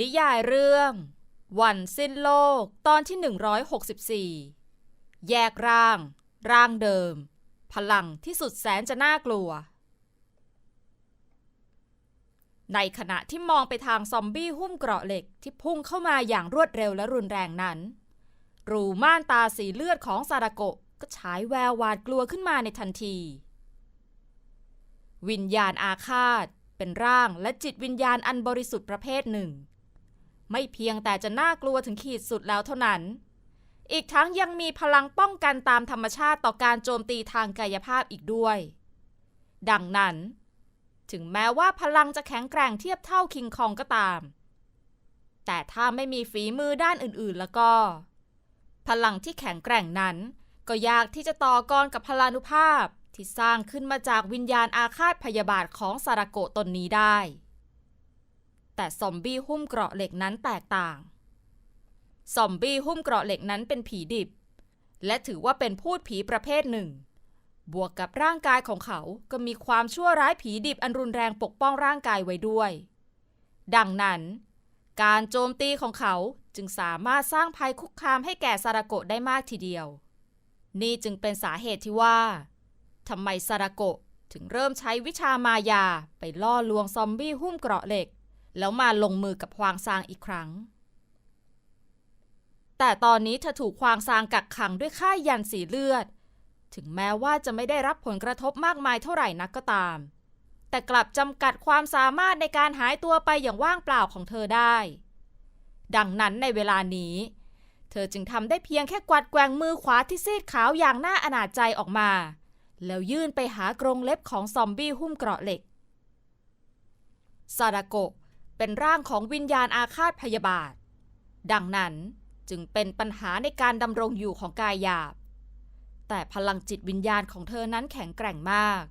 นิยายเรื่อง วันสิ้นโลกตอนที่ 164 แยกร่าง ร่างเดิม พลังที่สุดแสนจะน่ากลัว ในขณะที่มองไปทางซอมบี้หุ้มเกราะเหล็กที่พุ่งเข้ามาอย่างรวดเร็วและรุนแรงนั้น รูม่านตาสีเลือดของซาดาโกะก็ฉายแววหวาดกลัวขึ้นมาในทันที วิญญาณอาฆาตเป็นร่างและจิตวิญญาณอันบริสุทธิ์ประเภทหนึ่ง ไม่เพียงแต่จะน่ากลัวถึงขีดสุดแล้วเท่านั้น อีกทั้งยังมีพลังป้องกันตามธรรมชาติต่อการโจมตีทางกายภาพอีกด้วย ดังนั้น ถึงแม้ว่าพลังจะแข็งแกร่งเทียบเท่าคิงคองก็ตาม แต่ถ้าไม่มีฝีมือด้านอื่นๆแล้วก็ พลังที่แข็งแกร่งนั้น ก็ยากที่จะต่อกรกับพลานุภาพที่สร้างขึ้นมาจากวิญญาณอาฆาตพยาบาทของซาราโกตนนี้ได้ แต่ซอมบี้หุ้มเกราะเหล็กนั้นแตกต่าง ซอมบี้หุ้มเกราะเหล็กนั้นเป็นผีดิบ และถือว่าเป็นพูดผีประเภทหนึ่ง บวกกับร่างกายของเขาก็มีความชั่วร้ายผีดิบอันรุนแรงปกป้องร่างกายไว้ด้วย ดังนั้น การโจมตีของเขาจึงสามารถสร้างภัยคุกคามให้แก่ซาราโกะได้มากทีเดียว นี่จึงเป็นสาเหตุที่ว่าทำไมซาราโกะถึงเริ่มใช้วิชามายาไปล่อลวงซอมบี้หุ้มเกราะเหล็ก แล้วมาลงมือกับควางซางอีกครั้ง แต่ตอนนี้เธอถูกควางซางกักขังด้วยค่ายยันสีเลือด ถึงแม้ว่าจะไม่ได้รับผลกระทบมากมายเท่าไหร่นักก็ตาม แต่กลับจำกัดความสามารถในการหายตัวไปอย่างว่างเปล่าของเธอได้ ดังนั้นในเวลานี้ เธอจึงทำได้เพียงแค่กวัดแกว่งมือขวาที่ซีดขาวอย่างน่าอนาจใจออกมา แล้วยื่นไปหากรงเล็บของซอมบี้หุ้มเกราะเหล็กซาดาโกะ เป็นร่างของวิญญาณอาฆาตพยาบาท ดังนั้นจึงเป็นปัญหาในการดำรงอยู่ของกายหยาบ แต่พลังจิตวิญญาณของเธอนั้นแข็งแกร่งมาก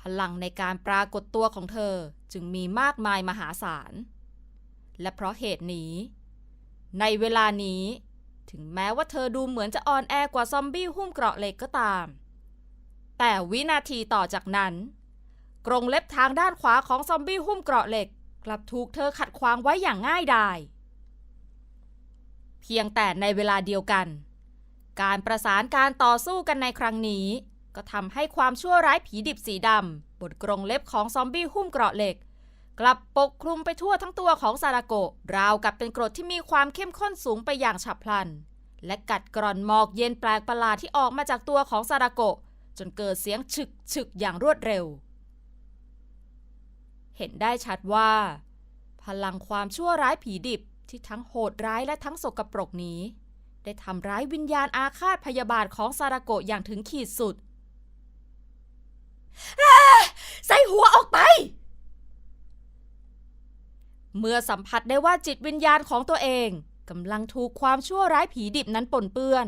พลังในการปรากฏตัวของเธอจึงมีมากมายมหาศาล และเพราะเหตุนี้ ในเวลานี้ถึงแม้ว่าเธอดูเหมือนจะอ่อนแอกว่าซอมบี้หุ้มเกราะเหล็กก็ตาม แต่วินาทีต่อจากนั้น กรงเล็บทางด้านขวาของซอมบี้หุ้มเกราะเหล็ก กลับถูกเธอขัดขวางไว้อย่างง่ายดาย เพียงแต่ในเวลาเดียวกัน การประสานการต่อสู้กันในครั้งนี้ ก็ทำให้ความชั่วร้ายผีดิบสีดำบนกรงเล็บของซอมบี้หุ้มเกราะเหล็ก กลับปกคลุมไปทั่วทั้งตัวของซาราโกะราวกับเป็นกรดที่มีความเข้มข้นสูงไปอย่างฉับพลัน และกัดกร่อนหมอกเย็นแปลกประหลาดที่ออกมาจากตัวของซาราโกะจนเกิดเสียงฉึกฉึกอย่างรวดเร็ว เห็นได้ชัดว่า พลังความชั่วร้ายผีดิบที่ทั้งโหดร้ายและทั้งสกปรกนี้ ได้ทำร้ายวิญญาณอาฆาตพยาบาทของซาราโกะอย่างถึงขีดสุดใส่หัวออกไป เมื่อสัมผัสได้ว่าจิตวิญญาณของตัวเองกำลังถูกความชั่วร้ายผีดิบนั้นปนเปื้อน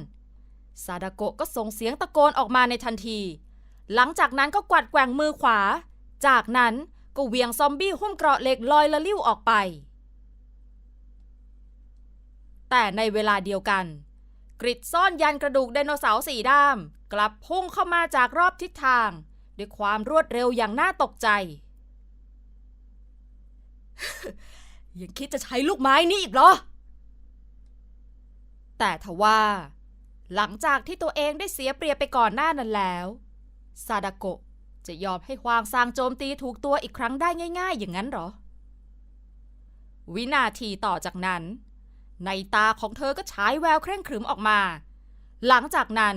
ซาดาโกะก็ส่งเสียงตะโกนออกมาในทันที หลังจากนั้นก็กวัดแกว่งมือขวา จากนั้น ก็เวียงซอมบี้หุ้มเกราะเหล็กลอยละลิ้วออกไป แต่ในเวลาเดียวกัน กริดซ่อนยันกระดูกไดโนเสาร์สีด้าม กลับพุ่งเข้ามาจากรอบทิศทาง ด้วยความรวดเร็วอย่างน่าตกใจ ยังคิดจะใช้ลูกไม้นี้อีกเหรอ แต่ทว่า หลังจากที่ตัวเองได้เสียเปรียบไปก่อนหน้านั้นแล้ว ซาดาโกะ จะยอมให้ควางซางโจมตีถูกตัวอีกครั้งได้ง่ายๆ อย่างนั้นหรอ วินาทีต่อจากนั้น ในตาของเธอก็ฉายแววเคร่งขรึมออกมา หลังจากนั้น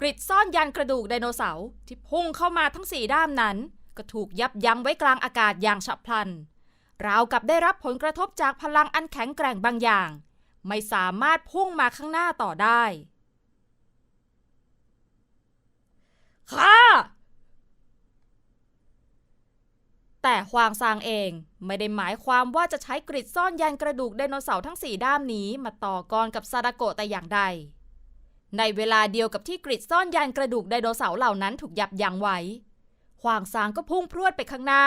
กริดซ่อนยันกระดูกไดโนเสาร์ที่พุ่งเข้ามาทั้งสี่ด้ามนั้น ก็ถูกยับยั้งไว้กลางอากาศอย่างฉับพลัน ราวกับได้รับผลกระทบจากพลังอันแข็งแกร่งบางอย่าง ไม่สามารถพุ่งมาข้างหน้าต่อได้ค่ะ แต่ฮวางซางเองไม่ได้หมายความว่าจะใช้กริดซ่อนยันกระดูกไดโนเสาร์ทั้งสี่ด้ามนี้มาต่อกรกับซาดาโกะแต่อย่างใด ในเวลาเดียวกับที่กริดซ่อนยันกระดูกไดโนเสาร์เหล่านั้นถูกยับยั้งไว้ฮวางซางก็พุ่งพรวดไปข้างหน้า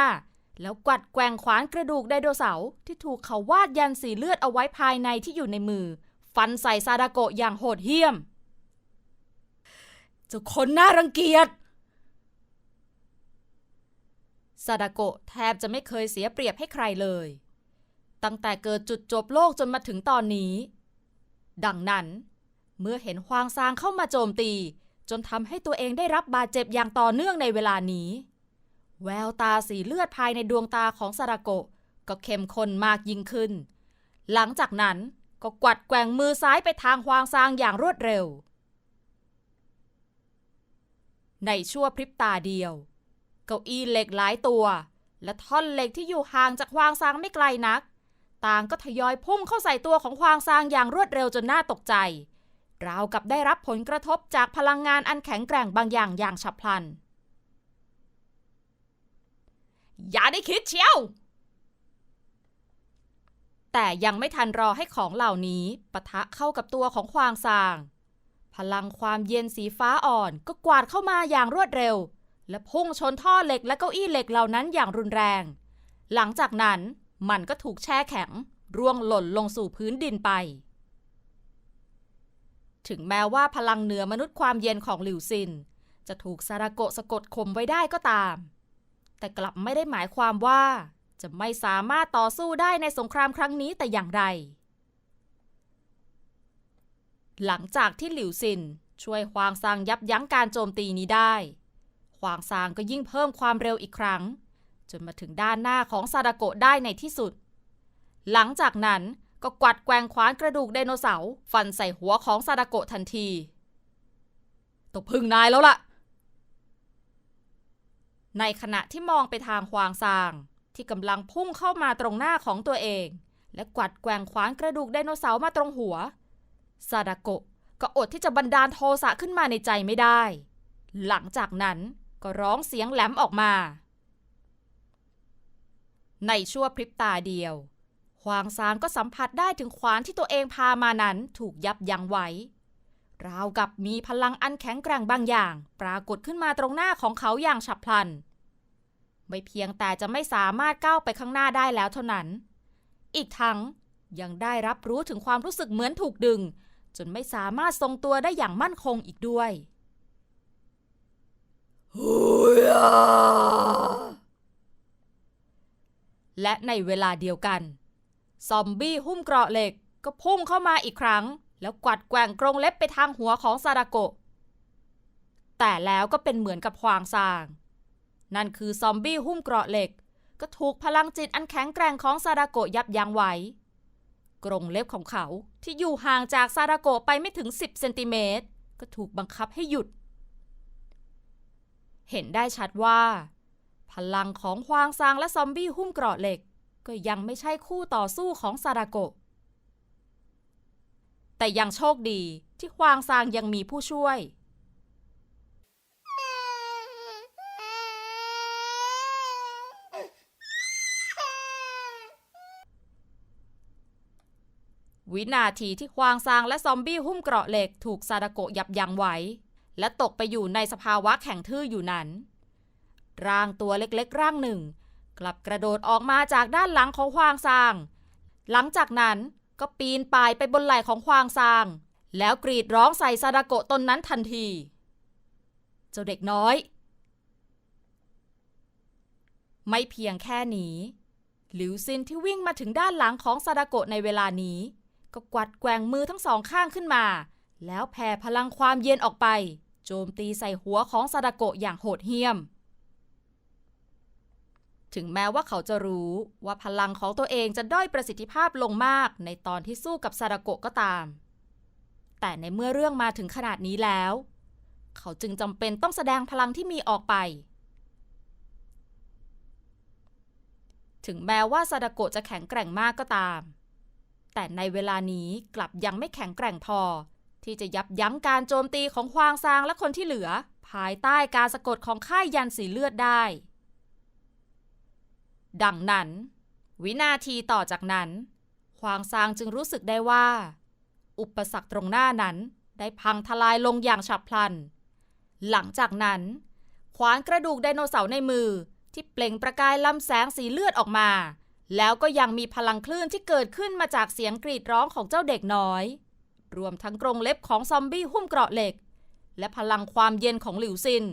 แล้วกวัดแกว่งขวานกระดูกไดโนเสาร์ที่ถูกเขาวาดยันสีเลือดเอาไว้ภายในที่อยู่ในมือ ฟันใส่ซาดาโกะอย่างโหดเหี้ยมเจ้าคนน่ารังเกียจ ซาดาโกะแทบจะไม่เคยเสียเปรียบให้ใครเลย ตั้งแต่เกิดจุดจบโลกจนมาถึงตอนนี้ ดังนั้น เมื่อเห็นฮวางซางเข้ามาโจมตี จนทำให้ตัวเองได้รับบาดเจ็บอย่างต่อเนื่องในเวลานี้ แววตาสีเลือดภายในดวงตาของซาดาโกะก็เข้มข้นมากยิ่งขึ้น หลังจากนั้นก็กวัดแกว่งมือซ้ายไปทางฮวางซางอย่างรวดเร็ว ในชั่วพริบตาเดียว เก้าอี้เหล็กหลายตัว และท่อนเหล็กที่อยู่ห่างจากฮวางซางไม่ไกลนัก ต่างก็ทยอยพุ่งเข้าใส่ตัวของฮวางซางอย่างรวดเร็วจนน่าตกใจ ราวกับได้รับผลกระทบจากพลังงานอันแข็งแกร่งบางอย่างอย่างฉับพลัน อย่าได้คิดเชียวแต่ยังไม่ทันรอให้ของเหล่านี้ปะทะเข้ากับตัวของควางซาง พลังความเย็นสีฟ้าอ่อนก็กวาดเข้ามาอย่างรวดเร็ว และพุ่งชนท่อเหล็กและเก้าอี้เหล็กเหล่านั้นอย่างรุนแรง หลังจากนั้นมันก็ถูกแช่แข็ง ร่วงหล่นลงสู่พื้นดินไป ถึงแม้ว่าพลังเหนือมนุษย์ความเย็นของหลิวซิน จะถูกซาราโกะสะกดข่มไว้ได้ก็ตาม แต่กลับไม่ได้หมายความว่า จะไม่สามารถต่อสู้ได้ในสงครามครั้งนี้แต่อย่างใด หลังจากที่หลิวซินช่วยควางซางยับยั้งการโจมตีนี้ได้ วางซางก็ยิ่งเพิ่มความเร็วอีกครั้ง จนมาถึงด้านหน้าของซาดาโกะได้ในที่สุด หลังจากนั้นก็กวัดแกว่งขวานกระดูกไดโนเสาร์ฟันใส่หัวของซาดาโกะทันทีตกพึ่งนายแล้วล่ะ ในขณะที่มองไปทางควางซาง ที่กำลังพุ่งเข้ามาตรงหน้าของตัวเอง และกวัดแกว่งขวานกระดูกไดโนเสาร์มาตรงหัวซาดาโกะก็อดที่จะบันดาลโทสะขึ้นมาในใจไม่ได้ หลังจากนั้น ก็ร้องเสียงแหลมออกมา ในชั่วพริบตาเดียวควางซางก็สัมผัสได้ถึงขวานที่ตัวเองพามานั้นถูกยับยั้งไว้ ราวกับมีพลังอันแข็งแกร่งบางอย่าง ปรากฏขึ้นมาตรงหน้าของเขาอย่างฉับพลัน ไม่เพียงแต่จะไม่สามารถก้าวไปข้างหน้าได้แล้วเท่านั้น อีกทั้งยังได้รับรู้ถึงความรู้สึกเหมือนถูกดึง จนไม่สามารถทรงตัวได้อย่างมั่นคงอีกด้วย และในเวลาเดียวกัน ซอมบี้หุ้มเกราะเหล็กก็พุ่งเข้ามาอีกครั้ง แล้วกวัดแกว่งกรงเล็บไปทางหัวของซาดาโกะ แต่แล้วก็เป็นเหมือนกับควางซาง นั่นคือซอมบี้หุ้มเกราะเหล็ก ก็ถูกพลังจิตอันแข็งแกร่งของซาดาโกะยับยั้งไว้ กรงเล็บของเขาที่อยู่ห่างจากซาดาโกะไปไม่ถึง 10 เซนติเมตร ก็ถูกบังคับให้หยุด เห็นได้ชัดว่า พลังของควางซางและซอมบี้หุ้มเกราะเหล็ก ก็ยังไม่ใช่คู่ต่อสู้ของซาดาโกะแต่ยังโชคดีที่ควางซางยังมีผู้ช่วย วินาทีที่ควางซางและซอมบี้หุ้มเกราะเหล็กถูกซาดาโกะยับยั้งไว้ และตกไปอยู่ในสภาวะแข็งทื่ออยู่นั้น ร่างตัวเล็กๆ ร่างหนึ่ง กลับกระโดดออกมาจากด้านหลังของควางซาง หลังจากนั้นก็ปีนป่ายไปบนไหล่ของควางซาง แล้วกรีดร้องใส่ซาดาโกะตนนั้นทันที เจ้าเด็กน้อย ไม่เพียงแค่นี้หลิวซินที่วิ่งมาถึงด้านหลังของซาดาโกะในเวลานี้ ก็กวัดแกว่งมือทั้งสองข้างขึ้นมา แล้วแผ่พลังความเย็นออกไป โจมตีใส่หัวของซาดาโกะอย่างโหดเหี้ยม ถึงแม้ว่าเขาจะรู้ว่าพลังของตัวเองจะด้อยประสิทธิภาพลงมากในตอนที่สู้กับซาดาโกะก็ตาม แต่ในเมื่อเรื่องมาถึงขนาดนี้แล้ว เขาจึงจำเป็นต้องแสดงพลังที่มีออกไป ถึงแม้ว่าซาดาโกะจะแข็งแกร่งมากก็ตาม แต่ในเวลานี้กลับยังไม่แข็งแกร่งพอ ที่จะยับยั้งการโจมตีของควางซางและคนที่เหลือ ภายใต้การสะกดของค่ายยันสีเลือดได้ ดังนั้น วินาทีต่อจากนั้นควางซางจึงรู้สึกได้ว่า อุปสรรคตรงหน้านั้นได้พังทลายลงอย่างฉับพลัน หลังจากนั้น ขวานกระดูกไดโนเสาร์ในมือที่เปล่งประกายลำแสงสีเลือดออกมา แล้วก็ยังมีพลังคลื่นที่เกิดขึ้นมาจากเสียงกรีดร้องของเจ้าเด็กน้อย รวมทั้งกรงเล็บของซอมบี้หุ้มเกราะเหล็ก และพลังความเย็นของหลิวซิน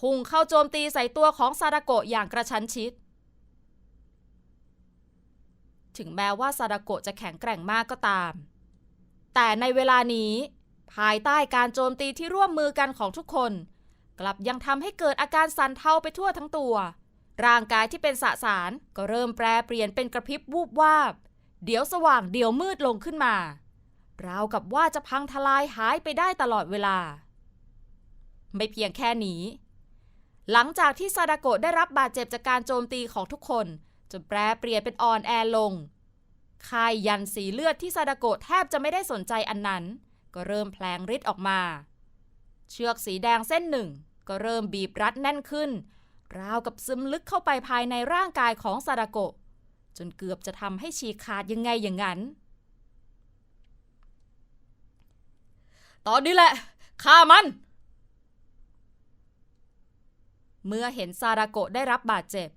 พุ่งเข้าโจมตีใส่ตัวของซาดาโกะอย่างกระชั้นชิด ถึงแม้ว่าซาดาโกะจะแข็งแกร่งมากก็ตาม แต่ในเวลานี้ ภายใต้การโจมตีที่ร่วมมือกันของทุกคน กลับยังทำให้เกิดอาการสั่นเทาไปทั่วทั้งตัว ร่างกายที่เป็นสสารก็เริ่มแปรเปลี่ยนเป็นกระพริบวูบวาบ เดี๋ยวสว่างเดี๋ยวมืดลงขึ้นมา ราวกับว่าจะพังทลายหายไปได้ตลอดเวลา ไม่เพียงแค่นี้ หลังจากที่ซาดาโกะได้รับบาดเจ็บจากการโจมตีของทุกคนจนแปรเปลี่ยนเป็นอ่อนแอลงค่ายยันสีเลือดที่ซาดาโกะแทบจะไม่ได้สนใจอันนั้น ก็เริ่มแผลงฤทธิ์ออกมา เชือกสีแดงเส้นหนึ่ง ก็เริ่มบีบรัดแน่นขึ้น ราวกับซึมลึกเข้าไปภายในร่างกายของซาดาโกะจนเกือบจะทำให้ฉีกขาดยังไงอย่างนั้น ตอนนี้แหละฆ่ามัน เมื่อเห็นซาดาโกะได้รับบาดเจ็บ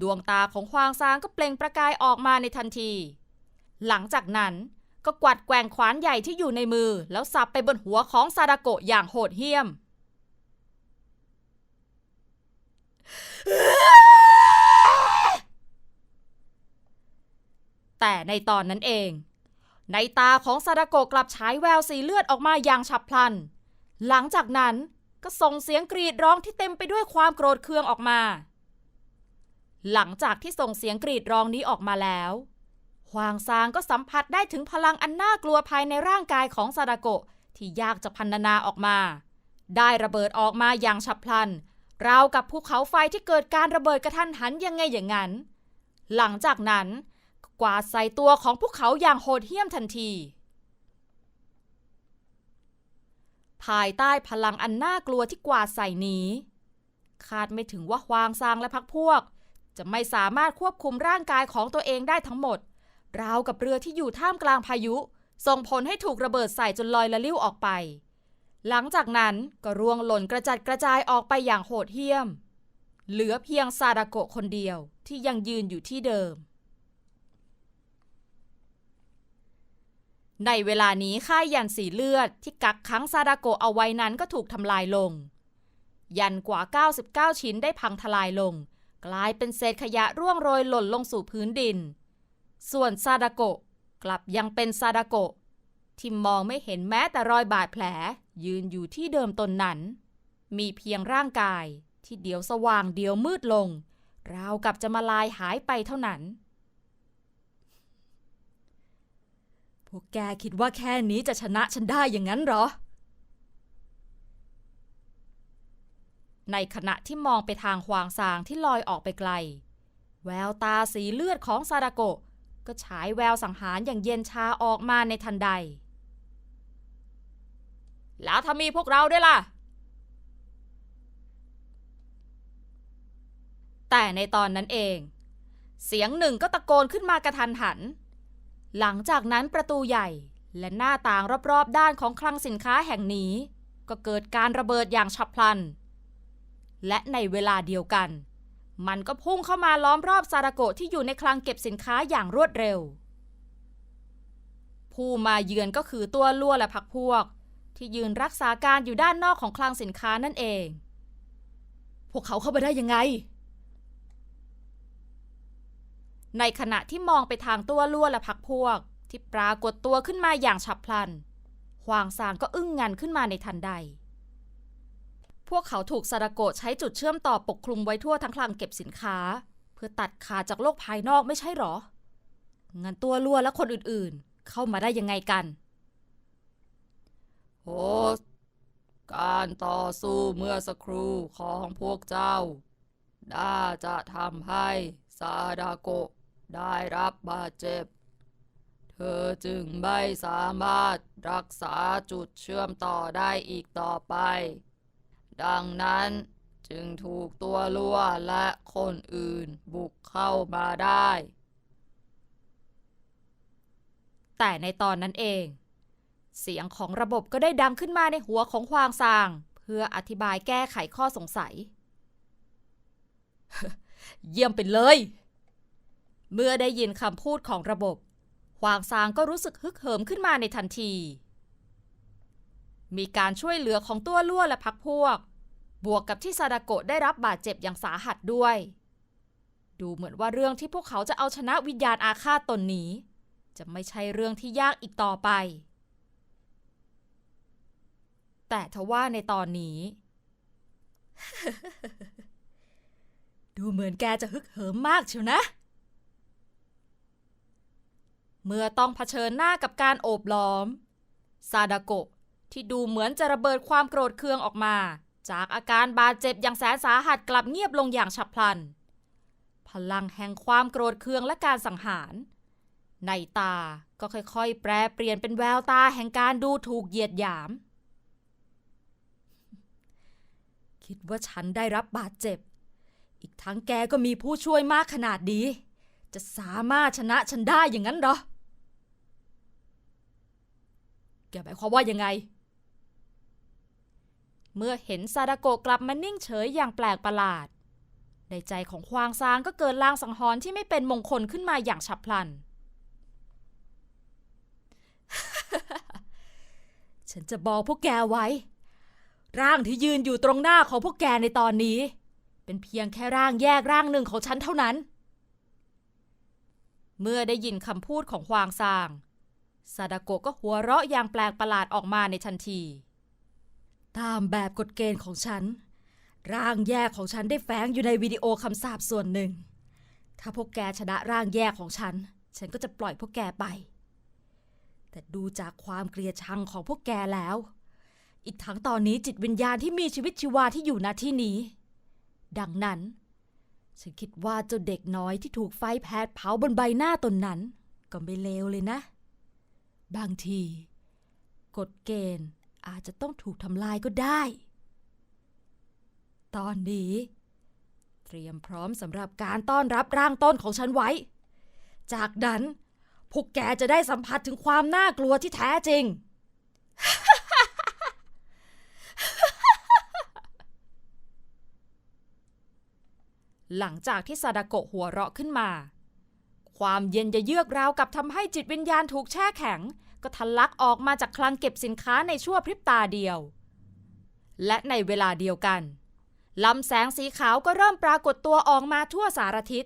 ดวงตาของควางซางก็เปล่งประกายออกมาในทันที หลังจากนั้นก็กวัดแกว่งขวานใหญ่ที่อยู่ในมือ แล้วสับไปบนหัวของซาดาโกะอย่างโหดเหี้ยม แต่ในตอนนั้นเอง ในตาของซาดาโกกลับฉายแววสีเลือดออกมาอย่างฉับพลัน หลังจากนั้นก็ส่งเสียงกรีดร้องที่เต็มไปด้วยความโกรธเคืองออกมา หลังจากที่ส่งเสียงกรีดร้องนี้ออกมาแล้วฮวางซางก็สัมผัสได้ถึงพลังอันน่ากลัวภายในร่างกายของซาดาโกะที่ยากจะพันนาออกมา ได้ระเบิดออกมาอย่างฉับพลัน ราวกับภูเขาไฟที่เกิดการระเบิดกระทันหันยังไงอย่างนั้น หลังจากนั้น กวาดใส่ตัวของพวกเขาอย่างโหดเหี้ยมทันที ภายใต้พลังอันน่ากลัวที่กวาดใส่นี้ คาดไม่ถึงว่าฮวางซางและพักพวก จะไม่สามารถควบคุมร่างกายของตัวเองได้ทั้งหมด ราวกับเรือที่อยู่ท่ามกลางพายุ ส่งผลให้ถูกระเบิดใส่จนลอยละลิ้วออกไป หลังจากนั้นก็ร่วงหล่นกระจัดกระจายออกไปอย่างโหดเหี้ยม เหลือเพียงซาดาโกะคนเดียวที่ยังยืนอยู่ที่เดิม ในเวลานี้ค่ายยันสีเลือดที่กักขังซาดาโกเอาไว้นั้นก็ถูกทำลายลง ยันกว่า 99 ชิ้นได้พังทลายลง กลายเป็นเศษขยะร่วงโรยหล่นลงสู่พื้นดิน ส่วนซาดาโกกลับยังเป็นซาดาโกที่มองไม่เห็นแม้แต่รอยบาดแผล ยืนอยู่ที่เดิมตนนั้น มีเพียงร่างกายที่เดี๋ยวสว่างเดี๋ยวมืดลง ราวกับจะมาลายหายไปเท่านั้น พวกแกคิดว่าแค่นี้จะชนะฉันได้อย่างนั้นเหรอ ในขณะที่มองไปทางฮวางซางที่ลอยออกไปไกล แววตาสีเลือดของซาดาโกะก็ฉายแววสังหารอย่างเย็นชาออกมาในทันใด แล้วถ้ามีพวกเราด้วยล่ะ แต่ในตอนนั้นเอง เสียงหนึ่งก็ตะโกนขึ้นมากระทันหัน หลังจากนั้นประตูใหญ่และหน้าต่างรอบๆ ด้านของคลังสินค้าแห่งนี้ ก็เกิดการระเบิดอย่างฉับพลัน และในเวลาเดียวกัน มันก็พุ่งเข้ามาล้อมรอบซาดาโกะที่อยู่ในคลังเก็บสินค้าอย่างรวดเร็ว ผู้มาเยือนก็คือตัวลั่วและพักพวก ที่ยืนรักษาการอยู่ด้านนอกของคลังสินค้านั่นเอง พวกเขาเข้าไปได้ยังไง ในขณะที่มองไปทางตัวลั่วและพักพวก ที่ปรากฏตัวขึ้นมาอย่างฉับพลันฮวางซางก็อึ้งงันขึ้นมาในทันใด พวกเขาถูกซาดาโกะใช้จุดเชื่อมต่อปกคลุมไว้ทั่วทั้งคลังเก็บสินค้า เพื่อตัดขาดจากโลกภายนอกไม่ใช่หรอ งั้นตัวลั่วและคนอื่นๆ เข้ามาได้ยังไงกันโฮสการต่อสู้เมื่อสักครู่ของพวกเจ้า น่าจะทำให้ซาดาโกะ ได้รับบาดเจ็บ เธอจึงไม่สามารถรักษาจุดเชื่อมต่อได้อีกต่อไป ดังนั้นจึงถูกตัวลั่วและคนอื่นบุกเข้ามาได้ แต่ในตอนนั้นเอง เสียงของระบบก็ได้ดังขึ้นมาในหัวของฮวางซาง เพื่ออธิบายแก้ไขข้อสงสัย เยี่ยมไปเลย เมื่อได้ยินคำพูดของระบบฮวางซางก็รู้สึกฮึกเหิมขึ้นมาในทันที มีการช่วยเหลือของตัวลั่วและพักพวก บวกกับที่ซาดาโกะได้รับบาดเจ็บอย่างสาหัสด้วย ดูเหมือนว่าเรื่องที่พวกเขาจะเอาชนะวิญญาณอาฆาตตนนี้ จะไม่ใช่เรื่องที่ยากอีกต่อไป แต่ทว่าในตอนนี้ ดูเหมือนแกจะฮึกเหิมมากเชียวนะ เมื่อต้องเผชิญหน้ากับการโอบล้อม ซาดาโกะที่ดูเหมือนจะระเบิดความโกรธเคืองออกมา จากอาการบาดเจ็บอย่างแสนสาหัสกลับเงียบลงอย่างฉับพลัน พลังแห่งความโกรธเคืองและการสังหาร ในตาก็ค่อยๆ แปรเปลี่ยนเป็นแววตาแห่งการดูถูกเหยียดหยาม คิดว่าฉันได้รับบาดเจ็บ อีกทั้งแกก็มีผู้ช่วยมากขนาดดีจะสามารถชนะฉันได้อย่างนั้นหรอ แกหมายความว่ายังไง เมื่อเห็นซาดาโกะกลับมานิ่งเฉยอย่างแปลกประหลาด ในใจของควางซางก็เกิดลางสังหรณ์ที่ไม่เป็นมงคลขึ้นมาอย่างฉับพลัน ฉันจะบอกพวกแกไว้ ร่างที่ยืนอยู่ตรงหน้าของพวกแกในตอนนี้ เป็นเพียงแค่ร่างแยกร่างหนึ่งของฉันเท่านั้น เมื่อได้ยินคำพูดของควางซาง ซาดาโกะก็หัวเราะอย่างแปลกประหลาดออกมาในทันที ตามแบบกฎเกณฑ์ของฉัน ร่างแยกของฉันได้แฝงอยู่ในวิดีโอคำสาปส่วนหนึ่ง ถ้าพวกแกชนะร่างแยกของฉัน ฉันก็จะปล่อยพวกแกไป แต่ดูจากความเกลียดชังของพวกแกแล้ว อีกทั้งตอนนี้จิตวิญญาณที่มีชีวิตชีวาที่อยู่ณที่นี้ ดังนั้น ฉันคิดว่าเจ้าเด็กน้อยที่ถูกไฟแผดเผาบนใบหน้าตนนั้น ก็ไม่เลวเลยนะ บางที กฎเกณฑ์อาจจะต้องถูกทำลายก็ได้ ตอนนี้ เตรียมพร้อมสำหรับการต้อนรับร่างต้นของฉันไว้ จากนั้นพวกแกจะได้สัมผัสถึงความน่ากลัวที่แท้จริง หลังจากที่ซาดาโกะหัวเราะขึ้นมา ความเย็นจะเยือกราวกับทำให้จิตวิญญาณถูกแช่แข็ง ก็ทะลักออกมาจากคลังเก็บสินค้าในชั่วพริบตาเดียว และในเวลาเดียวกันลำแสงสีขาวก็เริ่มปรากฏตัวออกมาทั่วสารทิศ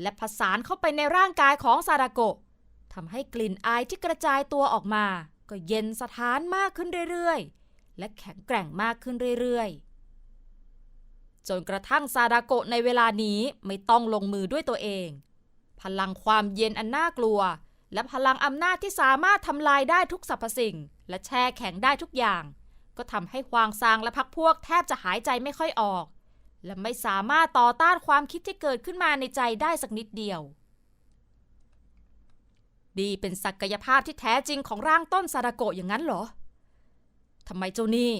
และผสานเข้าไปในร่างกายของซาดาโกะทำให้กลิ่นอายที่กระจายตัวออกมา ก็เย็นสถานมากขึ้นเรื่อยๆ และแข็งแกร่งมากขึ้นเรื่อยๆ จนกระทั่งซาดาโกะในเวลานี้ไม่ต้องลงมือด้วยตัวเอง พลังความเย็นอันน่ากลัว และพลังอำนาจที่สามารถทำลายได้ทุกสรรพสิ่ง และแช่แข็งได้ทุกอย่าง ก็ทำให้ควางซางและพักพวกแทบจะหายใจไม่ค่อยออก และไม่สามารถต่อต้านความคิดที่เกิดขึ้นมาในใจได้สักนิดเดียว ดีเป็นศักยภาพที่แท้จริงของร่างต้นซาดาโกะอย่างนั้นเหรอทำไมเจ้านี่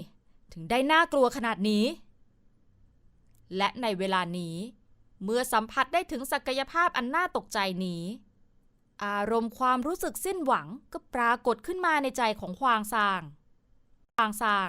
ถึงได้น่ากลัวขนาดนี้ และในเวลานี้ เมื่อสัมผัสได้ถึงศักยภาพอันน่าตกใจนี้ อารมณ์ความรู้สึกสิ้นหวังก็ปรากฏขึ้นมาในใจของควางซางควางซาง